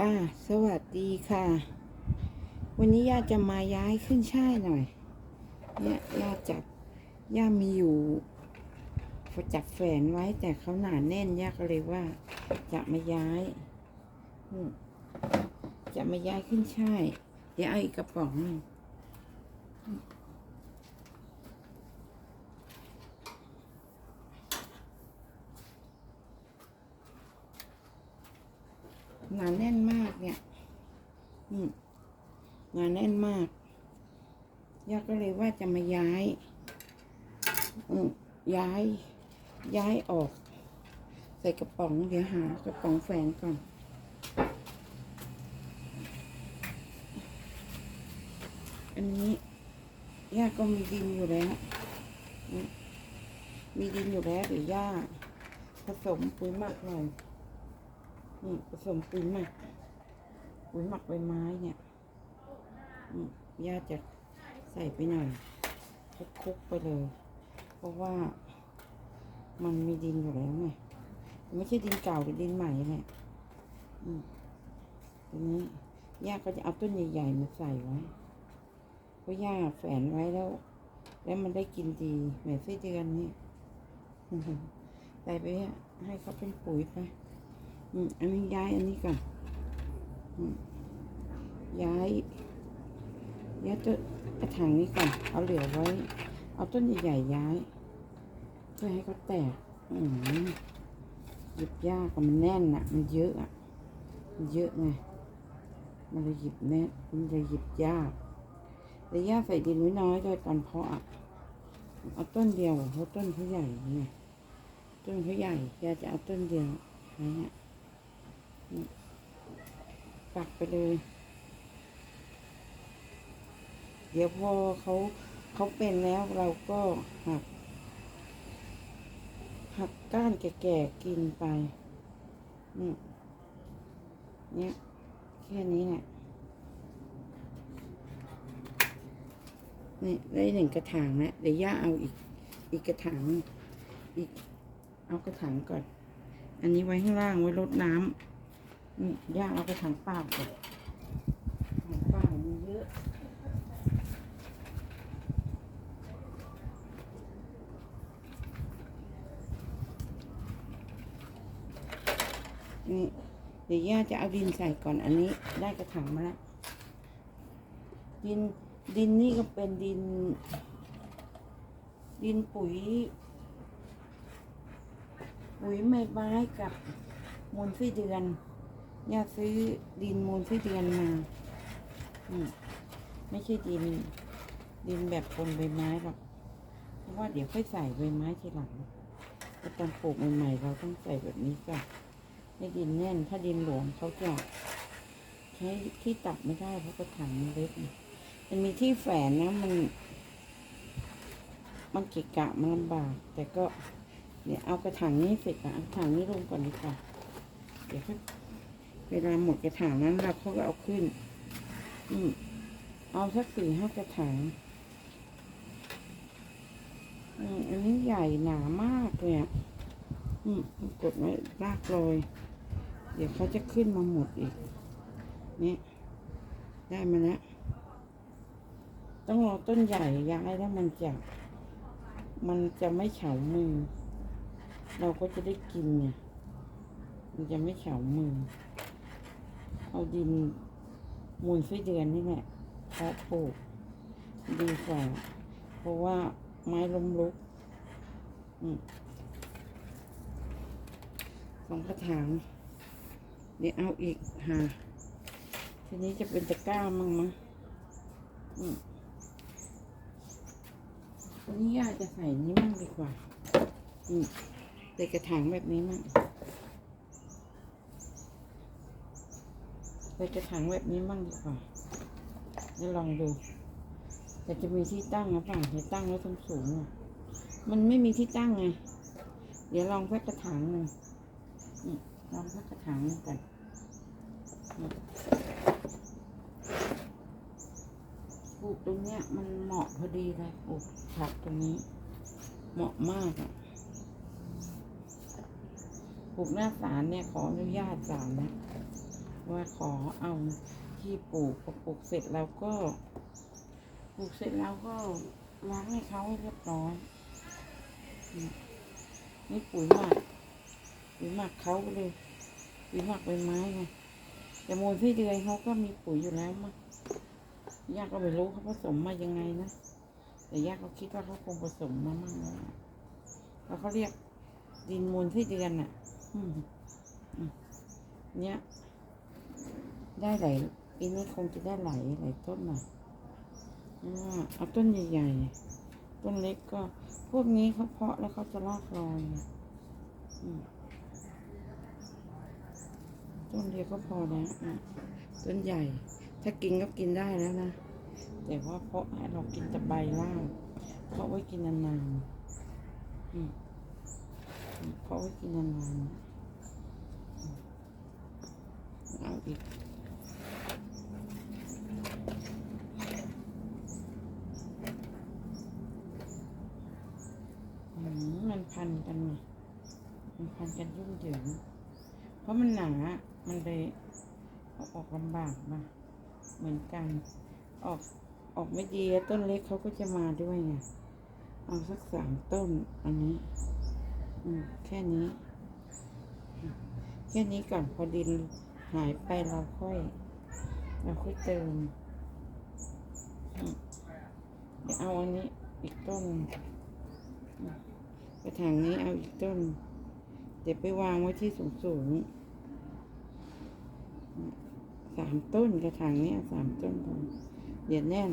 ค่ะ สวัสดีค่ะ วันนี้ย่าจะมาย้ายขึ้นช่ายหน่อย เนี่ยย่าจับย่ามีอยู่จับแฝนไว้แต่เขาหนาแน่นย่าก็เลยว่า จะมาย้ายจะมาย้ายขึ้นช่าย เดี๋ยวเอาอีกกระป๋องหนึ่ง หนาแน่นมากเนี่ยอืมหนาแน่นมากย่าก็เลยว่าจะมาย้ายย้าย ย้ายออก ใส่กระป๋องเดี๋ยวหากระป๋องแฝงก่อนอันนี้ย่าก็มีดินอยู่แล้วมมีดินอยู่แล้วเดี๋ยวย่าผสมปุ๋ยหมักหน่อย อืมผสมปุ๋ยหมักปุ๋ยหมักใบไม้เนี่ยย่าจะใส่ไปหน่อยคลุกๆไปเลย เพราะว่ามันมีดินอยู่แล้วไงไม่ใช่ดินเก่าหรือดินใหม่แหละอืมทีนี้ย่าก็จะเอาต้นใหญ่ๆมาใส่ไว้ เพราะย่าแฝนไว้แล้ว แล้วมันได้กินดีเหมือนไส้เดือนนี่ใส่ไปให้เขาเป็นปุ๋ยไป อืมอันนี้ย้ายอันนี้ก่อนย้ายย้ายต้นกระถางนี้ก่อน เอาเหลือไว้ เอาต้นใหญ่ๆย้าย เพื่อให้เขาแตก อืมหยิบยากอะมันแน่นอะมันเยอะอะมันเยอะไง มันเลยหยิบแน่นมันเลยหยิบยากแต่ย่าใส่ดินน้อยๆด้วยตอนเพาะอะเอาต้นเดียวเพราะต้นเขาใหญ่ไงต้นเขาใหญ่ย่าจะเอาต้นเดียวใช้เนี่ยนี่ ปักไปเลย เดี๋ยวพอเขาเขาเป็นแล้วเราก็หัก หักก้านแก่ๆกินไปนี่เนี่ยแค่นี้แหละนี่ได้หนึ่งกระถางแล้วเดี๋ยวย่าเอาอีก อีกกระถางอีก เอากระถางก่อน อันนี้ไว้ข้างล่างไว้รดน้ำ นี่ย่าเอากระถางเปล่าก่อนถางเปล่ามีเยอะนี่เดี๋ยวย่าจะเอาดินใส่ก่อนอันนี้ได้กระถางมาแล้ว ดินดินนี่ก็เป็นดิน ดินปุ๋ย ปุ๋ยไม้ไม้กับมูลไส้เดือน ย่าซื้อดินมูลไส้เดือนมาอืมไม่ใช่ดิน ดินแบบปนใบไม้หรอกเพราะว่าเดี๋ยวค่อยใส่ใบไม้ทีหลังแต่ตอนปลูกใหม่ๆเราต้องใส่แบบนี้ก่อนให้ดินแน่น ถ้าดินหลวมเขาจะใช้ที่ตักไม่ได้เพราะกระถางมันเล็กมันมีที่แฝนนะมัน มันกะกะมันลำบาก แต่ก็เดี๋ยวเอากระถางนี้เสร็จอนเอากระถางนี้ลงก่อนดีกว่าเดี๋ยวค่อย เวลาหมดกระถางนั้นเราเขาก็เอาขึ้นอืมเอาสักสี่ห้ากระถางอืมอันนี้ใหญ่หนามากเลยอะอืมกดไว้รากโรยเดี๋ยวเขาจะขึ้นมาหมดอีก เนี่ยได้มาแล้ว ต้องรอต้นใหญ่ย้ายแล้วมันจะ มันจะไม่เฉามือ เราก็จะได้กินไงมันจะไม่เฉามือ เอาดินมูลไส้เดือนนี่แหละเพาะปลูกดีกว่าเพราะว่าไม้ล้มลุกอสองกระถางเดี๋ยวเอาอีกหาทีนี้จะเป็นตะกร้ามั่งมั้งอืมอันนี้ย่าจะใส่นี้มั่งดีกว่า อืมใส่กระถางแบบนี้มั่ง ใส่กระถางแบบนี้มั่งดีกว่าแล้วลองดู แต่จะมีที่ตั้งหรือเปล่าจะตั้งไว้ตรงสูงอะมันไม่มีที่ตั้งไง เดี๋ยวลองสักกระถางหนึ่งนี่ลองสักกระถางหนึ่งกันนี่ปลูกตรงเนี้ยมันเหมาะพอดีเลยปลูกผักตรงนี้ เหมาะมากอะปลูกหน้าศาลเนี่ยขออนุญาตศาลนะ ว่าขอเอาที่ปลูกพอปลูกเสร็จแล้วก็ ปลูกเสร็จแล้วก็ล้างให้เขาให้เรียบร้อย นี่ปุ๋ยหมักปุ๋ยหมักเขาเลยปุ๋ยหมักใบไม้ไงแต่มูลที่เดือนเขาก็มีปุ๋ยอยู่แล้วมั้งยาก็ไม่รู้เขาผสมมายังไงนะแต่ยาก็คิดว่าเขาคงผสมมามั่งแล้วแล้วเขาเรียกดินมูลที่เดือนอะเนี้ย ได้หลายปีนี้คงจะได้หลายหลายต้นหน่อยเอาต้นใหญ่ๆ ต้นเล็กก็ พวกนี้เขาเพาะแล้วเขาจะลากรอยอต้นเดียวก็พอแล้วอะต้นใหญ่ ถ้ากินก็กินได้แล้วนะ แต่ว่าเพาะให้เรากินแต่ใบล่างเพาะไว้กินนานๆเพาะไว้กินนานๆเอาอีก อืมมั นพันกันไงมันพันกันยุ่งเหยิงเพราะมันหนา มันเลยเอาออกลำบากมาเหมือนกัน ออกออกไม่ดีต้นเล็กเขาก็จะมาด้วยไงเอาสักสามต้น อันนี้อืมแค่นี้ แค่นี้ก่อนพอดินหายไปเราค่อย เราค่อยเติมอืมเดี๋ยวเอาอันนี้อีกต้น กระถางนี้เอาอีกต้น เดี๋ยวไปวางไว้ที่สูงสูงสามต้นกระถางนี้สามต้นพอเดี๋ยวแน่น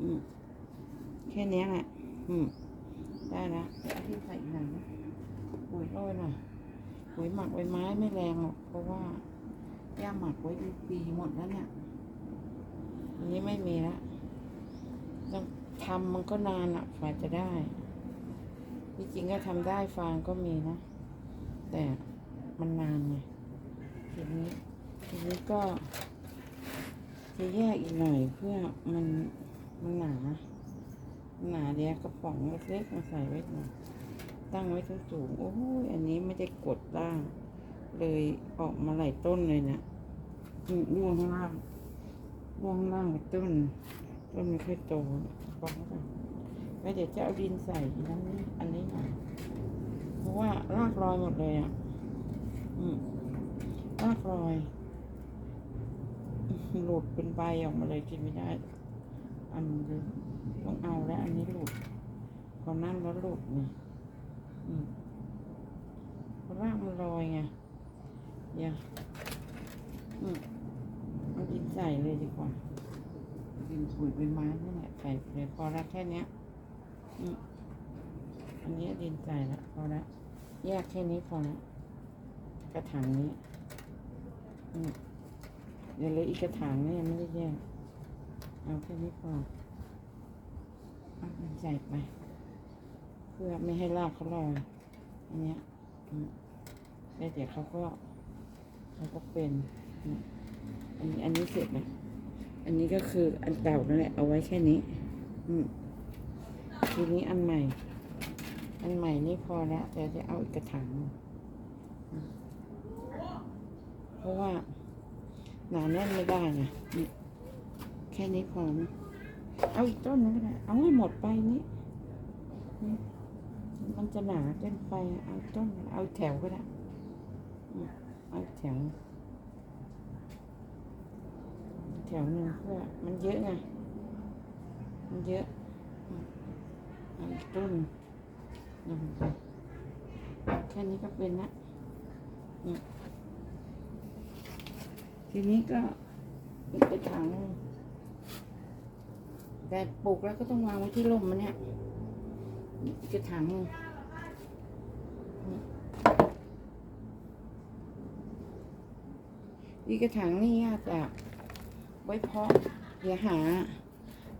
อืมแค่นี้แหละอืมได้แล้วเดี๋ยวเอาที่ใส่หนังปุ๋ยโรยหน่อยปุ๋ยหมักใบไม้ไม่แรงหรอกเพราะว่าย่าหมักไว้ปีหมดแล้วเนี่ยอันนี้ไม่มีแล้ว ทำมันก็นานอะฝ่าจะได้ที่จริงก็ทำได้ฟางก็มีนะ แต่มันนานไงทีนี้ทีนี้ก็ จะแยกอีกหน่อยเพื่อมันมันหนา หนาเดียวกระป๋องเล็กๆมาใส่ไว้หน่อยตั้งไว้สูงๆโอ้ยอันนี้ไม่ได้กดล่าง เลยออกมาหลายต้นเลยเนะอืมร่วงล่างร่วงล่างต้น ต้นไม่ค่อยโตบอกเขาแล้วเดี๋ยวจะเอาดินใส่นั้นนี่อันนี้หน่อยเพราะว่ารากรอยหมดเลยอะ อืมรากรอยหลุดเป็นใบออกมาเลยกินไม่ได้ อันเดียวต้องเอาแล้ว อันนี้หลุดพอนั่นแล้วหลุดนี่รากมันลอยไงอย่าอืมเอาดินใส่เลยดีกว่า ปุ๋ยเป็นไม้นี่แหละใส่เลยพอละแค่เนี้ยอืมอันนี้ดินใส่ละพอละแยกแค่นี้พอละกระถางนี้อืมเดี๋ยวเลยอีกกระถางนี่ยังไม่ได้แยกเอาแค่นี้พอดินใส่ไปเพื่อไม่ให้รากเขาลอยอันเนี้ยแล้วเดี๋ยวเขาก็เขาก็เป็นอันนี้อันนี้เสร็จแล้ว อันนี้ก็คืออันเก่านั่นแหละเอาไว้แค่นี้ อืมทีนี้อันใหม่ อันใหม่นี่พอแล้วแต่จะเอาอีกกระถางเพราะว่าหนาแน่นไม่ได้นะแค่นี้พอนะเอาอีกต้นนึงก็ได้เอาให้หมดไปนี้มันจะหนาเกินไปเอาต้นเอาแถวก็ได้เอาแถว แถวหนึ่งเพื่อมันเยอะไง มันเยอะอีกต้นแค่นี้ก็เป็นละอืมทีนี้ก็อีกกระถางแต่ปลูกแล้วก็ต้องวางไว้ที่ร่มมันเนี่ยกระถางหนึ่งอืมอีกกระถางนี่ยากจะ ไว้เพาะเดี๋ยวหา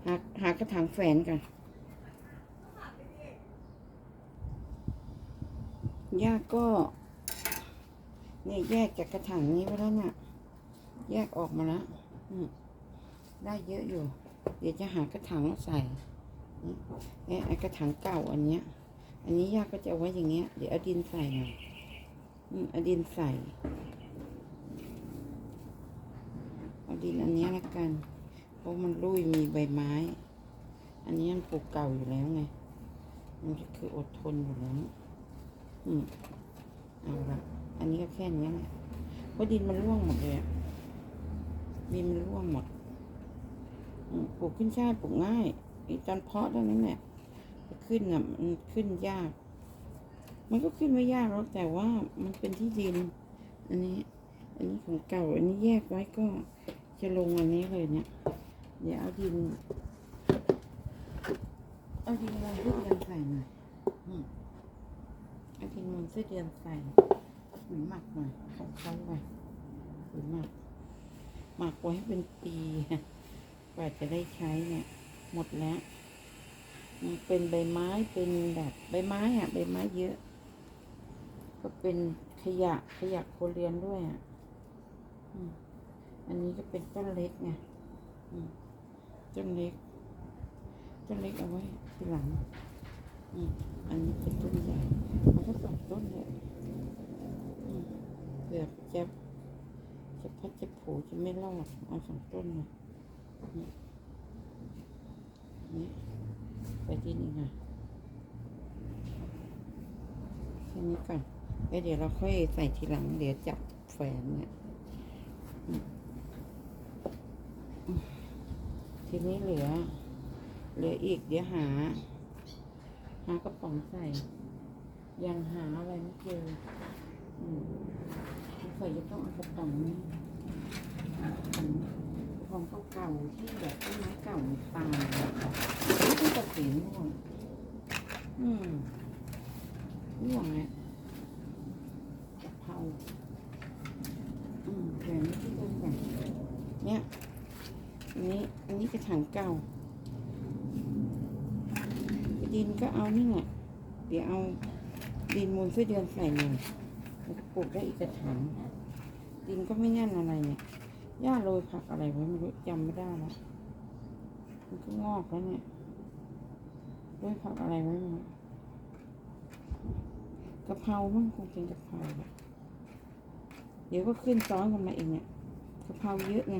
หาหากระถางแฝนกันย่าก็เนี่ยแยกจากกระถางนี้ไปแล้วเนี่ยแยกออกมาแล้วได้เยอะอยู่ เดี๋ยวจะหากระถางใส่เนี่ยไอ้กระถางเก่าอันเนี้ย อันนี้ย่าก็จะเอาไว้อย่างเงี้ย เดี๋ยวเอาดินใส่หน่อยอืมเอาดินใส่ เอา ดินอันนี้ละกัน เพราะมันรุ่ยมีใบไม้ อันนี้มันปลูกเก่าอยู่แล้วไง มันก็คืออดทนอยู่แล้วอืมเอาละอันนี้ก็แค่นี้แหละเพราะดินมันร่วงหมดเลยอะดินมันร่วงหมดปลูกขึ้นช่ายปลูกง่ายไอ้ตอนเพาะเท่านั้นแหละจะขึ้นอะมันขึ้นยาก มันก็ขึ้นไม่ยากหรอกแต่ว่ามันเป็นที่ดิน อันนี้ อันนี้ของเก่า อันนี้แยกไว้ก็ จะลงอันนี้เลยเนี่ย เดี๋ยวเอาดิน เอาดินมูลไส้เดือนใส่หน่อยเอาดินมูลไส้เดือนใส่ปุ๋ยหมักหน่อยของเขาไปปุ๋ยหมัก หมักไว้ให้เป็นปีกว่าจะได้ใช้เนี่ย หมดแล้วมันเป็นใบไม้เป็นแบบใบไม้อะใบไม้เยอะ ก็เป็นขยะขยะโคเรียนด้วยอะ อืม อันนี้ก็เป็นต้นเล็กไงอืมต้นเล็ก ต้นเล็กเอาไว้ทีหลังอืมอันนี้เป็นต้นใหญ่มันก็สองต้นเลยอืมเผื่อจะจะพัดจะผูจะไม่รอดเอาสองต้นเลยนี่นี่ไปดินอีกหน่อยแค่นี้ก่อนแล้วเดี๋ยวเราค่อยใส่ทีหลัง เดี๋ยวจับแฝนเนี่ยอืมอืม ทีนี้เหลือ เหลืออีกเดี๋ยวหา หากระป๋องใส่ ยังหาอะไรไม่เจออืมสงสัยจะต้องเอากระป๋องนี้กระป๋องเก่าๆที่แบบต้นไม้เก่าตายไม่ต้องตัดสินหมดอืมร่วงเนี่ยกะเพราอืมแหวนไม่ที่ต้นก่อนเนี่ยนี้ นี้กระถางเก่าดินก็เอานี่แหละเดี๋ยวเอาดินมูลไส้เดือนใส่หน่อยแล้วก็ปลูกได้อีกกระถางดินก็ไม่แน่นอะไรเนี่ยหญ้าโรยผักอะไรไว้ไม่รู้จำไม่ได้แล้วมันก็งอกแล้วเนี่ยโรยผักอะไรไว้ไม่รู้กะเพราบ้างคงเป็นกะเพราแหละเดี๋ยวก็ขึ้นซ้อนกันมาเองเนี่ยกะเพราเยอะไง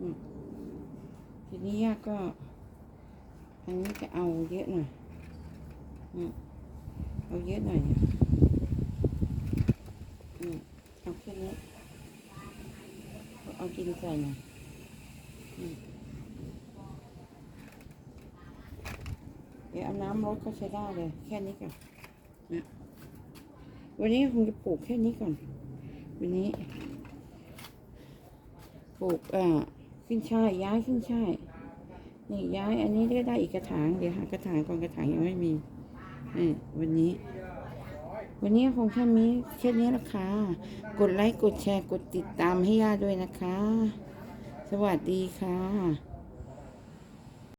อืม ทีนี้ยาก็ อันนี้จะเอาเยอะหน่อยเอาเยอะหน่อยเอืมเอาแค่นี้เอากินใส่หน่อยอืมเดี๋ยวเอาน้ำรดก็ใช้ได้เลย แค่นี้ก่อนนะวันนี้คงจะปลูกแค่นี้ก่อน วันนี้ ปลูกอ่า ขึ้นช่ายย้ายขึ้นช่ายนี่ย้าย อันนี้ก็ได้อีกกระถางเดี๋ยวหากระถางก่อนกระถางยังไม่มีนี่วันนี้ วันนี้คงแค่นี้แค่นี้ละค่ะกดไลค์กดแชร์กดติดตามให้ย่าด้วยนะคะ สวัสดีค่ะ